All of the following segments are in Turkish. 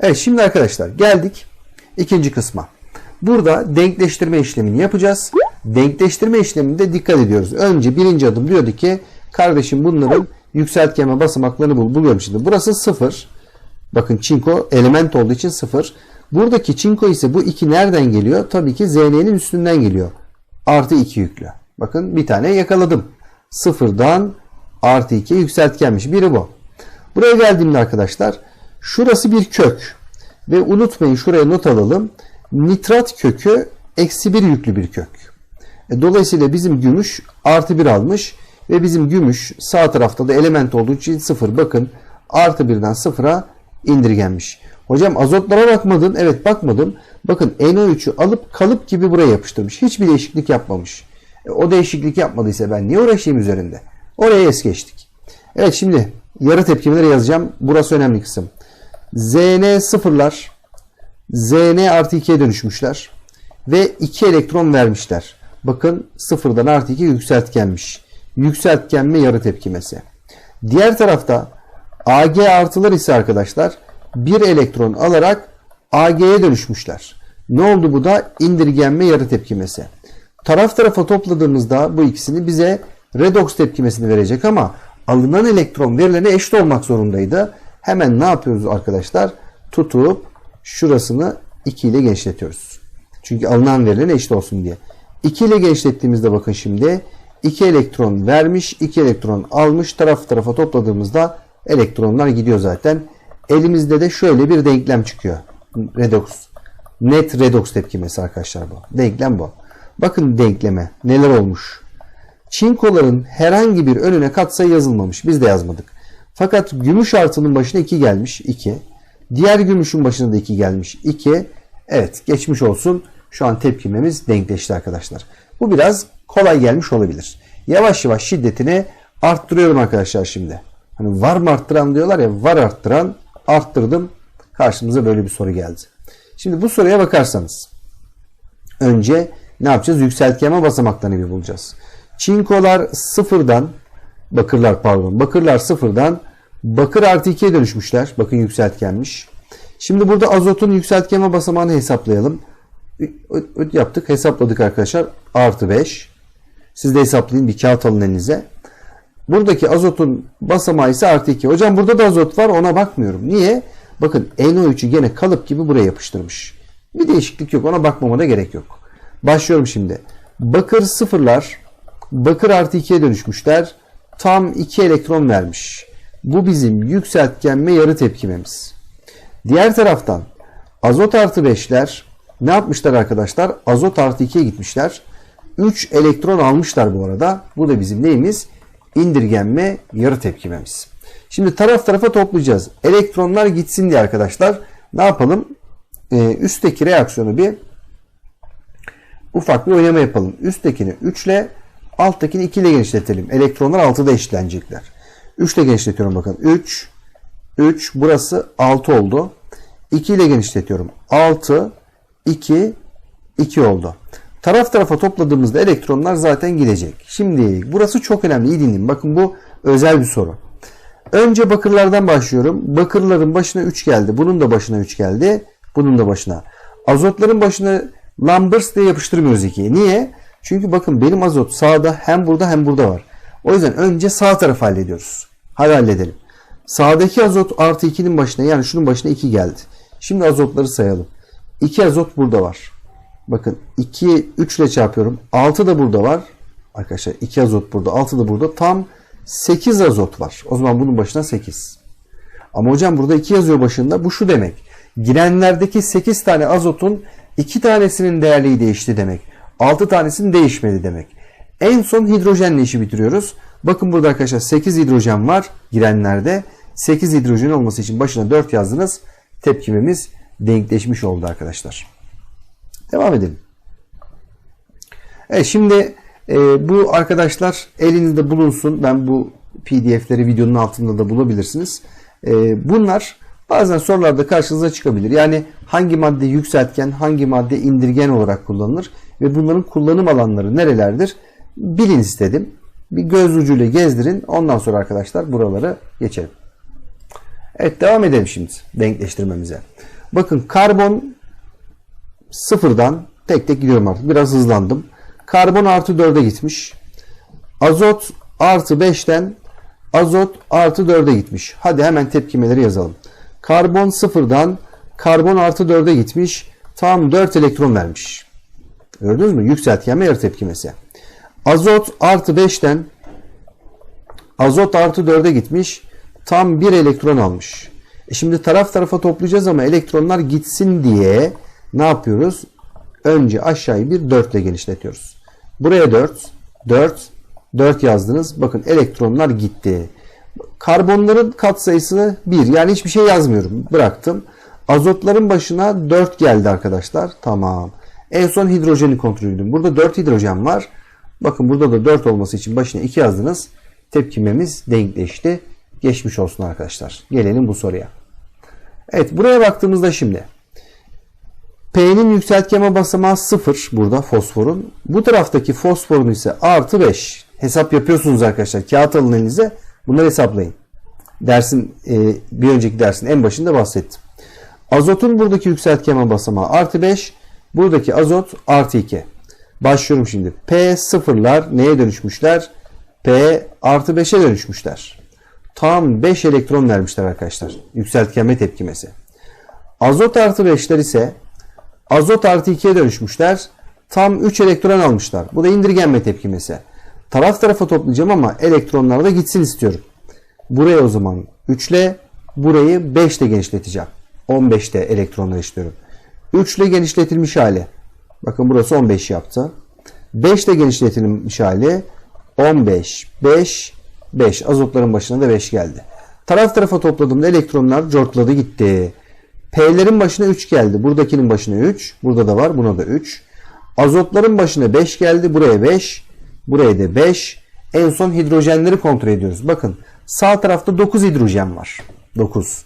Evet şimdi arkadaşlar geldik ikinci kısma. Burada denkleştirme işlemini yapacağız. Denkleştirme işleminde dikkat ediyoruz. Önce birinci adım diyordu ki kardeşim bunların yükseltgenme basamaklarını bul. Buluyorum şimdi. Burası 0. Bakın çinko element olduğu için 0. Buradaki çinko ise bu 2 nereden geliyor? Tabii ki ZN'nin üstünden geliyor. Artı 2 yüklü. Bakın bir tane yakaladım. Sıfırdan artı 2 yükseltgenmiş. Biri bu. Buraya geldiğimde arkadaşlar şurası bir kök. Ve unutmayın şuraya not alalım. Nitrat kökü eksi 1 yüklü bir kök. E, Dolayısıyla bizim gümüş artı 1 almış. Ve bizim gümüş sağ tarafta da element olduğu için 0. Bakın artı 1'den 0'a indirgenmiş. Hocam azotlara bakmadın. Evet bakmadım. Bakın NO3'ü alıp kalıp gibi buraya yapıştırmış. Hiçbir değişiklik yapmamış. E, o değişiklik yapmadıysa ben niye uğraşayım üzerinde? Oraya es geçtik. Evet şimdi yarı tepkimeleri yazacağım. Burası önemli kısım. Zn sıfırlar Zn artı 2'ye dönüşmüşler. Ve 2 elektron vermişler. Bakın sıfırdan artı 2 yükseltgenmiş. Yükseltgenme yarı tepkimesi. Diğer tarafta Ag artılar ise arkadaşlar bir elektron alarak Ag'ye dönüşmüşler. Ne oldu bu da? İndirgenme yarı tepkimesi. Taraf tarafa topladığımızda bu ikisini bize redox tepkimesini verecek ama alınan elektron verilene eşit olmak zorundaydı. Hemen ne yapıyoruz arkadaşlar? Tutup şurasını 2 ile genişletiyoruz. Çünkü alınan verilene eşit olsun diye. 2 ile genişlettiğimizde bakın şimdi 2 elektron vermiş, 2 elektron almış. Taraf tarafa topladığımızda elektronlar gidiyor zaten. Elimizde de şöyle bir denklem çıkıyor. Redox. Net redox tepkimesi arkadaşlar bu. Denklem bu. Bakın denkleme neler olmuş. Çinkoların herhangi bir önüne katsayı yazılmamış. Biz de yazmadık. Fakat gümüş artının başına 2 gelmiş. 2. Diğer gümüşün başına da 2 gelmiş. 2. Evet geçmiş olsun. Şu an tepkimemiz denkleşti arkadaşlar. Bu biraz kolay gelmiş olabilir. Yavaş yavaş şiddetini arttırıyorum arkadaşlar şimdi. Hani var mı arttıran diyorlar ya var arttıran arttırdım. Karşımıza böyle bir soru geldi. Şimdi bu soruya bakarsanız önce ne yapacağız? Yükseltgenme basamaklarını bir bulacağız. Çinkolar sıfırdan bakırlar pardon bakırlar sıfırdan bakır artı 2'ye dönüşmüşler. Bakın yükseltgenmiş. Şimdi burada azotun yükseltgenme basamağını hesaplayalım. Yaptık hesapladık arkadaşlar. Artı 5. Siz de hesaplayın bir kağıt alın elinize. Buradaki azotun basamağı ise artı 2. Hocam burada da azot var ona bakmıyorum. Niye? Bakın NO3'ü gene kalıp gibi buraya yapıştırmış. Bir değişiklik yok ona bakmama da gerek yok. Başlıyorum şimdi. Bakır sıfırlar bakır artı 2'ye dönüşmüşler. Tam 2 elektron vermiş. Bu bizim yükseltgenme yarı tepkimemiz. Diğer taraftan azot artı 5'ler ne yapmışlar arkadaşlar? Azot artı 2'ye gitmişler. 3 elektron almışlar bu arada. Bu da bizim neyimiz? İndirgenme yarı tepkimemiz. Şimdi taraf tarafa toplayacağız. Elektronlar gitsin diye arkadaşlar ne yapalım? Ee, üstteki reaksiyonu bir ufak bir oynama yapalım. Üsttekini 3 ile alttakini 2 ile genişletelim. Elektronlar 6'da eşitlenecekler. 3 ile genişletiyorum bakın. 3 3 burası 6 oldu. 2 ile genişletiyorum. 6 2 2 oldu. Taraf tarafa topladığımızda elektronlar zaten gidecek. Şimdi burası çok önemli. İyi dinleyin. Bakın bu özel bir soru. Önce bakırlardan başlıyorum. Bakırların başına 3 geldi. Bunun da başına 3 geldi. Bunun da başına. Azotların başına Lambers diye yapıştırmıyoruz 2'yi. Niye? Çünkü bakın benim azot sağda hem burada hem burada var. O yüzden önce sağ tarafı hallediyoruz. Hadi halledelim. Sağdaki azot artı 2'nin başına yani şunun başına 2 geldi. Şimdi azotları sayalım. 2 azot burada var. Bakın 2 3 ile çarpıyorum. 6 da burada var. Arkadaşlar 2 azot burada 6 da burada. Tam 8 azot var. O zaman bunun başına 8. Ama hocam burada 2 yazıyor başında. Bu şu demek. Girenlerdeki 8 tane azotun 2 tanesinin değerliği değişti demek. 6 tanesinin değişmedi demek. En son hidrojenle işi bitiriyoruz. Bakın burada arkadaşlar 8 hidrojen var girenlerde. 8 hidrojen olması için başına 4 yazdınız. Tepkimemiz denkleşmiş oldu arkadaşlar. Devam edelim. Evet şimdi e, bu arkadaşlar elinizde bulunsun. Ben bu pdf'leri videonun altında da bulabilirsiniz. E, bunlar bazen sorularda karşınıza çıkabilir. Yani hangi madde yükseltgen, hangi madde indirgen olarak kullanılır ve bunların kullanım alanları nerelerdir bilin istedim. Bir göz ucuyla gezdirin. Ondan sonra arkadaşlar buraları geçelim. Evet devam edelim şimdi denkleştirmemize. Bakın karbon sıfırdan tek tek gidiyorum artık. Biraz hızlandım. Karbon artı 4'e gitmiş. Azot artı 5'ten azot artı 4'e gitmiş. Hadi hemen tepkimeleri yazalım. Karbon sıfırdan karbon artı 4'e gitmiş. Tam 4 elektron vermiş. Gördünüz mü? Yükseltgenme yarı tepkimesi. Azot artı 5'ten azot artı 4'e gitmiş. Tam 1 elektron almış. E şimdi taraf tarafa toplayacağız ama elektronlar gitsin diye ne yapıyoruz? Önce aşağıyı bir 4 ile genişletiyoruz. Buraya 4, 4, 4 yazdınız. Bakın elektronlar gitti. Karbonların katsayısı 1. Yani hiçbir şey yazmıyorum. Bıraktım. Azotların başına 4 geldi arkadaşlar. Tamam. En son hidrojeni kontrol edin. Burada 4 hidrojen var. Bakın burada da 4 olması için başına 2 yazdınız. Tepkimemiz denkleşti. Geçmiş olsun arkadaşlar. Gelelim bu soruya. Evet buraya baktığımızda şimdi P'nin yükseltgeme basamağı 0 burada fosforun. Bu taraftaki fosforun ise artı 5. Hesap yapıyorsunuz arkadaşlar. Kağıt alın elinize. Bunları hesaplayın. Dersin e, bir önceki dersin en başında bahsettim. Azotun buradaki yükseltgeme basamağı artı 5. Buradaki azot artı 2. Başlıyorum şimdi. P sıfırlar neye dönüşmüşler? P artı 5'e dönüşmüşler. Tam 5 elektron vermişler arkadaşlar. Yükseltgenme tepkimesi. Azot artı 5'ler ise azot artı 2'ye dönüşmüşler. Tam 3 elektron almışlar. Bu da indirgenme tepkimesi. Taraf tarafa toplayacağım ama elektronlar da gitsin istiyorum. Buraya o zaman 3 ile burayı 5 ile genişleteceğim. 15'te elektronlar istiyorum. 3 ile genişletilmiş hali. Bakın burası 15 yaptı. 5 ile genişletilmiş hali 15, 5, 5. Azotların başına da 5 geldi. Taraf tarafa topladığımda elektronlar cortladı gitti. P'lerin başına 3 geldi. Buradakinin başına 3. Burada da var. Buna da 3. Azotların başına 5 geldi. Buraya 5. Buraya da 5. En son hidrojenleri kontrol ediyoruz. Bakın sağ tarafta 9 hidrojen var. 9.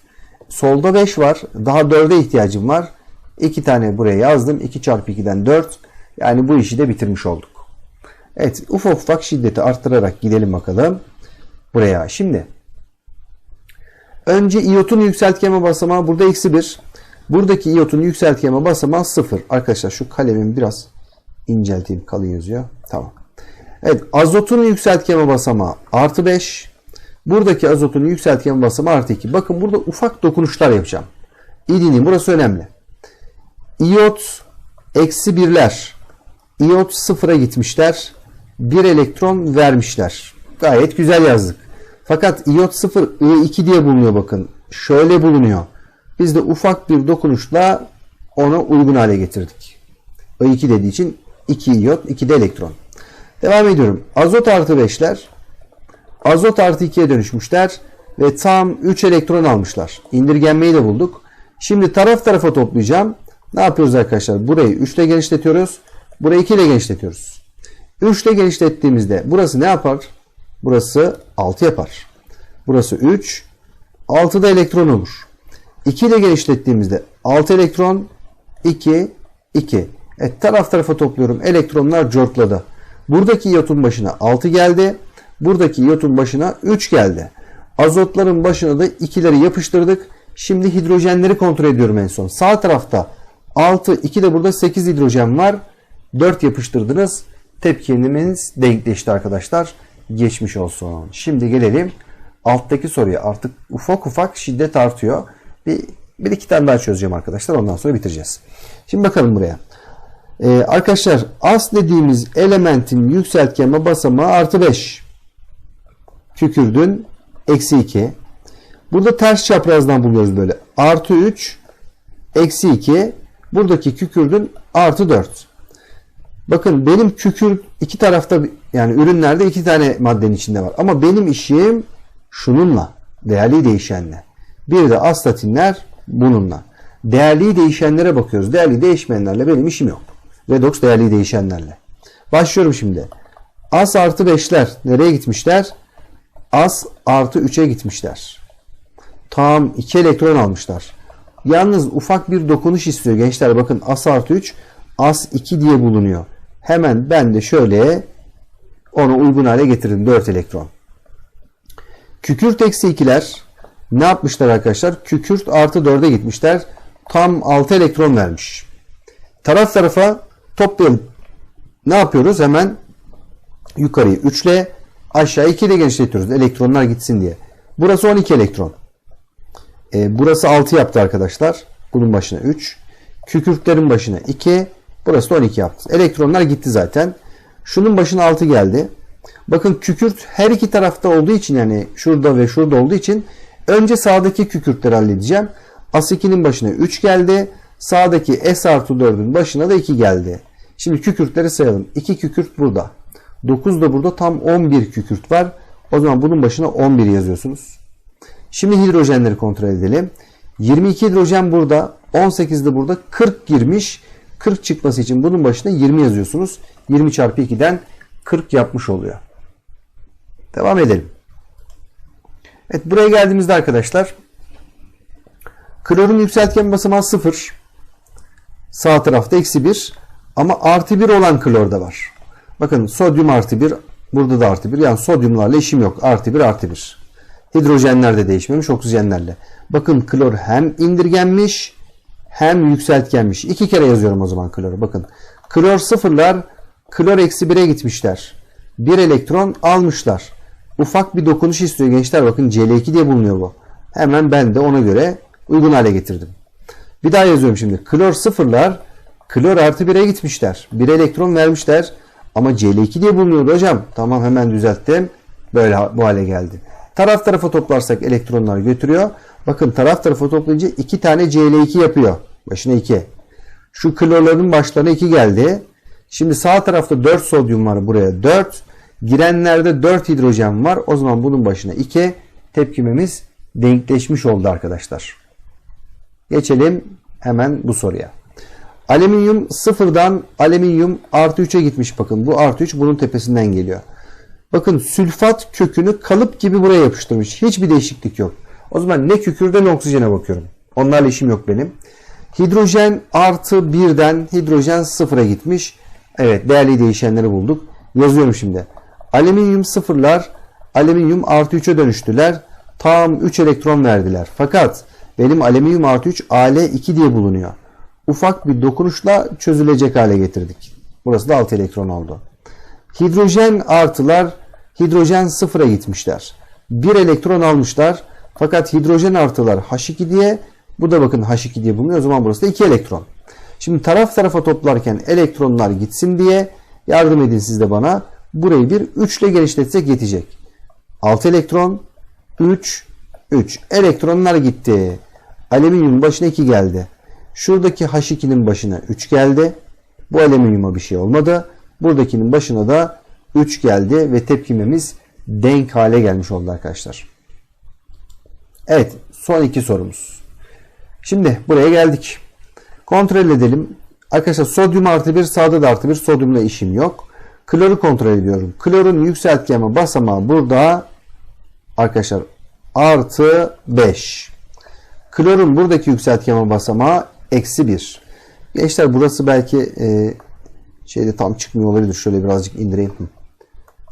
Solda 5 var. Daha 4'e ihtiyacım var. 2 tane buraya yazdım. 2 çarpı 2'den 4. Yani bu işi de bitirmiş olduk. Evet ufak ufak şiddeti arttırarak gidelim bakalım. Buraya. Şimdi önce iyotun yükseltgeme basamağı burada eksi 1. Buradaki iyotun yükseltgeme basamağı 0. Arkadaşlar şu kalemimi biraz incelteyim. Kalın yazıyor. Tamam. Evet azotun yükseltgeme basamağı artı 5. Buradaki azotun yükseltgeme basamağı artı 2. Bakın burada ufak dokunuşlar yapacağım. Dinleyin burası önemli. İyot eksi birler. İyot sıfıra gitmişler. Bir elektron vermişler. Gayet güzel yazdık. Fakat iot 0 I2 diye bulunuyor bakın. Şöyle bulunuyor. Biz de ufak bir dokunuşla ona uygun hale getirdik. I2 dediği için 2 iot, 2 de elektron. Devam ediyorum. Azot artı 5'ler azot artı 2'ye dönüşmüşler ve tam 3 elektron almışlar. İndirgenmeyi de bulduk. Şimdi taraf tarafa toplayacağım. Ne yapıyoruz arkadaşlar? Burayı 3 ile genişletiyoruz. Burayı 2 ile genişletiyoruz. 3 ile genişlettiğimizde burası ne yapar? Burası 6 yapar. Burası 3. 6 da elektron olur. 2 ile genişlettiğimizde 6 elektron 2 2. Evet taraf tarafa topluyorum. Elektronlar cortladı. Buradaki iyotun başına 6 geldi. Buradaki iyotun başına 3 geldi. Azotların başına da 2'leri yapıştırdık. Şimdi hidrojenleri kontrol ediyorum en son. Sağ tarafta 6, 2 de burada 8 hidrojen var. 4 yapıştırdınız. Tepkimimiz denkleşti arkadaşlar. Geçmiş olsun. Şimdi gelelim alttaki soruya. Artık ufak ufak şiddet artıyor. Bir, bir iki tane daha çözeceğim arkadaşlar. Ondan sonra bitireceğiz. Şimdi bakalım buraya. Ee, arkadaşlar as dediğimiz elementin yükseltgeme basamağı artı 5. Kükürdün eksi 2. Burada ters çaprazdan buluyoruz böyle. Artı 3 eksi 2. Buradaki kükürdün artı 4. Bakın benim kükür iki tarafta yani ürünlerde iki tane maddenin içinde var. Ama benim işim şununla değerli değişenle. Bir de astatinler bununla. Değerli değişenlere bakıyoruz. Değerli değişmeyenlerle benim işim yok. Redox değerli değişenlerle. Başlıyorum şimdi. As artı 5'ler nereye gitmişler? As artı 3'e gitmişler. Tam 2 elektron almışlar. Yalnız ufak bir dokunuş istiyor gençler. Bakın as artı 3 as 2 diye bulunuyor. Hemen ben de şöyle onu uygun hale getirdim. 4 elektron. Kükürt eksi 2'ler Ne yapmışlar arkadaşlar? Kükürt artı 4'e gitmişler. Tam 6 elektron vermiş. Taraf tarafa toplayalım. Ne yapıyoruz? Hemen yukarıyı 3 ile aşağı 2 ile genişletiyoruz. Elektronlar gitsin diye. Burası 12 elektron. E, burası 6 yaptı arkadaşlar. Bunun başına 3. Kükürtlerin başına 2. Burası da 12 yaptı. Elektronlar gitti zaten. Şunun başına 6 geldi. Bakın kükürt her iki tarafta olduğu için yani şurada ve şurada olduğu için önce sağdaki kükürtleri halledeceğim. As2'nin başına 3 geldi. Sağdaki S artı 4'ün başına da 2 geldi. Şimdi kükürtleri sayalım. 2 kükürt burada. 9 da burada tam 11 kükürt var. O zaman bunun başına 11 yazıyorsunuz. Şimdi hidrojenleri kontrol edelim. 22 hidrojen burada. 18 de burada. 40 girmiş. 40 çıkması için bunun başına 20 yazıyorsunuz. 20 çarpı 2'den 40 yapmış oluyor. Devam edelim. Evet buraya geldiğimizde arkadaşlar klorun yükseltgen basamağı 0. Sağ tarafta eksi 1. Ama artı 1 olan klor da var. Bakın sodyum artı 1. Burada da artı 1. Yani sodyumlarla işim yok. Artı 1 artı 1. Hidrojenler de değişmemiş oksijenlerle. Bakın klor hem indirgenmiş hem yükseltgenmiş. İki kere yazıyorum o zaman kloru. Bakın klor sıfırlar klor eksi 1'e gitmişler. Bir elektron almışlar. Ufak bir dokunuş istiyor gençler. Bakın Cl2 diye bulunuyor bu. Hemen ben de ona göre uygun hale getirdim. Bir daha yazıyorum şimdi. Klor sıfırlar klor artı 1'e gitmişler. Bir elektron vermişler. Ama Cl2 diye bulunuyordu hocam. Tamam hemen düzelttim. Böyle bu hale geldi. Taraf tarafa toplarsak elektronlar götürüyor. Bakın taraf tarafa toplayınca 2 tane Cl2 yapıyor. Başına 2. Şu klorların başlarına 2 geldi. Şimdi sağ tarafta 4 sodyum var buraya 4. Girenlerde 4 hidrojen var. O zaman bunun başına 2. Tepkimemiz denkleşmiş oldu arkadaşlar. Geçelim hemen bu soruya. Alüminyum sıfırdan alüminyum artı 3'e gitmiş bakın. Bu artı 3 bunun tepesinden geliyor. Bakın sülfat kökünü kalıp gibi buraya yapıştırmış. Hiçbir değişiklik yok. O zaman ne kükürde ne oksijene bakıyorum. Onlarla işim yok benim. Hidrojen artı 1'den hidrojen sıfıra gitmiş. Evet değerli değişenleri bulduk. Yazıyorum şimdi. Alüminyum sıfırlar alüminyum artı 3'e dönüştüler. Tam 3 elektron verdiler. Fakat benim alüminyum artı 3 Al2 diye bulunuyor. Ufak bir dokunuşla çözülecek hale getirdik. Burası da 6 elektron oldu. Hidrojen artılar hidrojen sıfıra gitmişler. Bir elektron almışlar. Fakat hidrojen artılar H2 diye bu da bakın H2 diye bulunuyor. O zaman burası da 2 elektron. Şimdi taraf tarafa toplarken elektronlar gitsin diye yardım edin siz de bana. Burayı bir 3 ile genişletsek yetecek. 6 elektron 3 3 elektronlar gitti. Alüminyum başına 2 geldi. Şuradaki H2'nin başına 3 geldi. Bu alüminyuma bir şey olmadı. Buradakinin başına da 3 geldi ve tepkimemiz denk hale gelmiş oldu arkadaşlar. Evet son iki sorumuz. Şimdi buraya geldik. Kontrol edelim. Arkadaşlar sodyum artı 1 sağda da artı 1 sodyumla işim yok. Kloru kontrol ediyorum. Klorun yükseltgeme basamağı burada arkadaşlar artı 5. Klorun buradaki yükseltgeme basamağı eksi 1. Gençler burası belki e, şeyde tam çıkmıyor olabilir. Şöyle birazcık indireyim.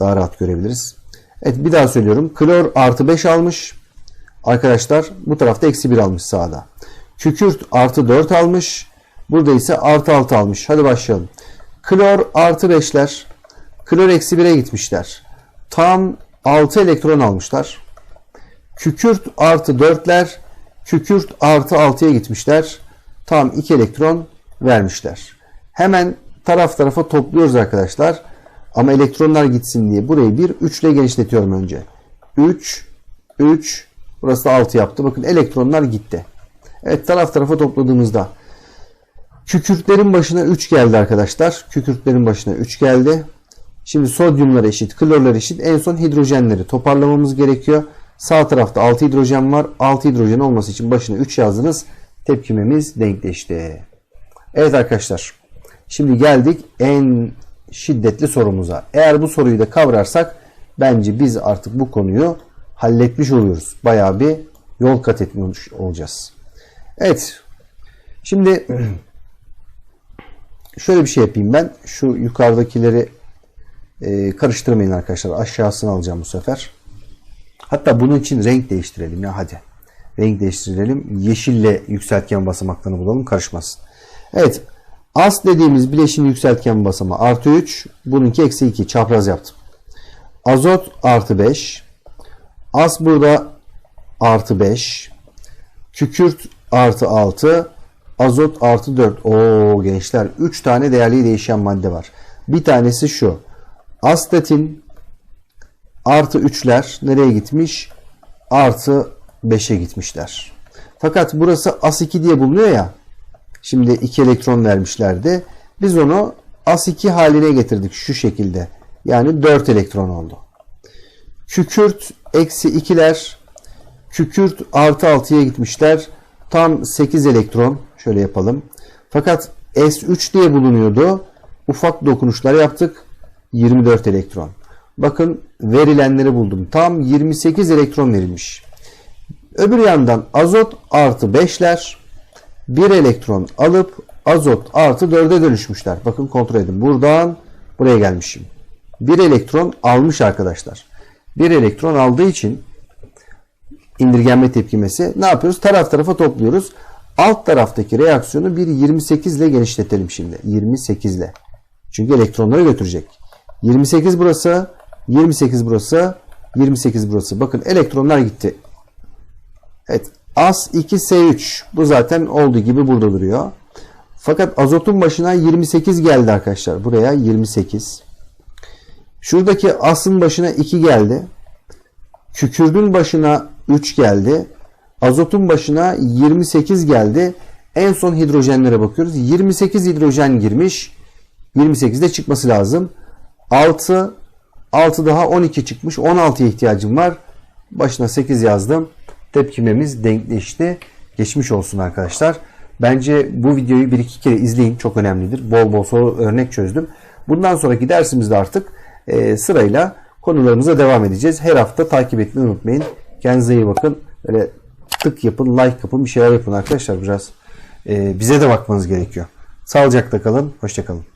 Daha rahat görebiliriz. Evet bir daha söylüyorum. Klor artı 5 almış. Arkadaşlar bu tarafta eksi 1 almış sağda. Kükürt artı 4 almış. Burada ise artı 6 almış. Hadi başlayalım. Klor artı 5'ler. Klor eksi 1'e gitmişler. Tam 6 elektron almışlar. Kükürt artı 4'ler. Kükürt artı 6'ya gitmişler. Tam 2 elektron vermişler. Hemen taraf tarafa topluyoruz arkadaşlar. Ama elektronlar gitsin diye burayı bir 3 ile genişletiyorum önce. 3, 3, burası da 6 yaptı. Bakın elektronlar gitti. Evet taraf tarafa topladığımızda kükürtlerin başına 3 geldi arkadaşlar. Kükürtlerin başına 3 geldi. Şimdi sodyumlar eşit, klorlar eşit. En son hidrojenleri toparlamamız gerekiyor. Sağ tarafta 6 hidrojen var. 6 hidrojen olması için başına 3 yazdınız. Tepkimemiz denkleşti. Evet arkadaşlar. Şimdi geldik en şiddetli sorumuza. Eğer bu soruyu da kavrarsak bence biz artık bu konuyu halletmiş oluyoruz. Bayağı bir yol kat etmiş olacağız. Evet. Şimdi şöyle bir şey yapayım ben. Şu yukarıdakileri e, karıştırmayın arkadaşlar. Aşağısını alacağım bu sefer. Hatta bunun için renk değiştirelim ya hadi. Renk değiştirelim. Yeşille yükseltgen basamaklarını bulalım karışmasın. Evet. As dediğimiz bileşin yükseltgen basamağı artı 3. Bununki eksi 2. Çapraz yaptım. Azot artı 5. As burada artı 5. Kükürt artı 6. Azot artı 4. Oo gençler 3 tane değerli değişen madde var. Bir tanesi şu. Astatin artı 3'ler nereye gitmiş? Artı 5'e gitmişler. Fakat burası as2 diye bulunuyor ya. Şimdi 2 elektron vermişlerdi. Biz onu as2 haline getirdik şu şekilde. Yani 4 elektron oldu. Kükürt eksi 2'ler kükürt artı 6'ya gitmişler. Tam 8 elektron. Şöyle yapalım. Fakat S3 diye bulunuyordu. Ufak dokunuşlar yaptık. 24 elektron. Bakın verilenleri buldum. Tam 28 elektron verilmiş. Öbür yandan azot artı 5'ler 1 elektron alıp azot artı 4'e dönüşmüşler. Bakın kontrol edin. Buradan buraya gelmişim. 1 elektron almış arkadaşlar. 1 elektron aldığı için indirgenme tepkimesi ne yapıyoruz? Taraf tarafa topluyoruz. Alt taraftaki reaksiyonu bir 28 ile genişletelim şimdi. 28 ile. Çünkü elektronları götürecek. 28 burası, 28 burası, 28 burası. Bakın elektronlar gitti. Evet. As 2S3. Bu zaten olduğu gibi burada duruyor. Fakat azotun başına 28 geldi arkadaşlar. Buraya 28. Şuradaki asın başına 2 geldi. Kükürdün başına 3 geldi. Azotun başına 28 geldi. En son hidrojenlere bakıyoruz. 28 hidrojen girmiş. 28'de çıkması lazım. 6 6 daha 12 çıkmış. 16'ya ihtiyacım var. Başına 8 yazdım. Tepkimemiz denkleşti. Geçmiş olsun arkadaşlar. Bence bu videoyu bir iki kere izleyin. Çok önemlidir. Bol bol soru örnek çözdüm. Bundan sonraki dersimizde artık e, sırayla konularımıza devam edeceğiz. Her hafta takip etmeyi unutmayın. Kendinize iyi bakın. Böyle tık yapın, like yapın, bir şeyler yapın arkadaşlar biraz. E, bize de bakmanız gerekiyor. Sağlıcakla kalın. Hoşçakalın.